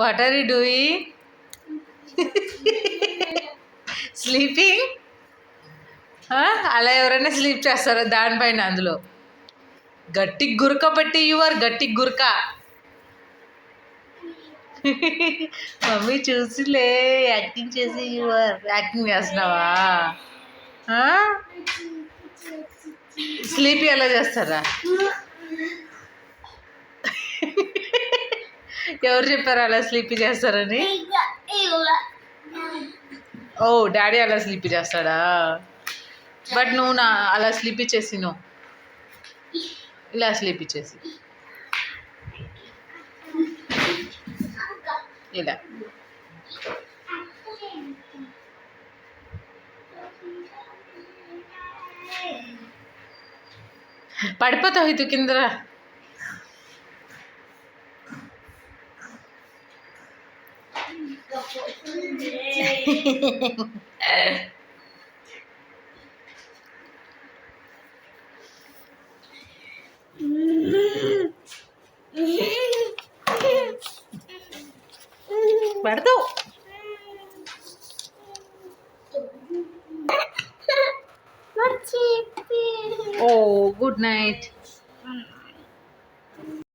What are you doing sleeping అలా ఎవరైనా sleep చేస్తారా? దానిపైన అందులో. గట్టి గురక పెట్టి యువర్ గట్టి గురక. మమ్మీ చూసిలే యాక్టింగ్ చేసి యువర్ యాక్టింగ్ చేస్తున్నావా? స్లీపీ ఎలా చేస్తారా? ఎవరు చెప్పారు అలా స్లీపీ చేస్తారని? ఓ డాడీ అలా స్లీపీ చేస్తాడా? బట్ నువ్వు నా అలా స్లీపీ చేసి నువ్వు. ఇలా స్లీపీ చేసి ఇలా. పడిపోతావు ఇది కిందరా? Bertu. Oh, good night. Mm.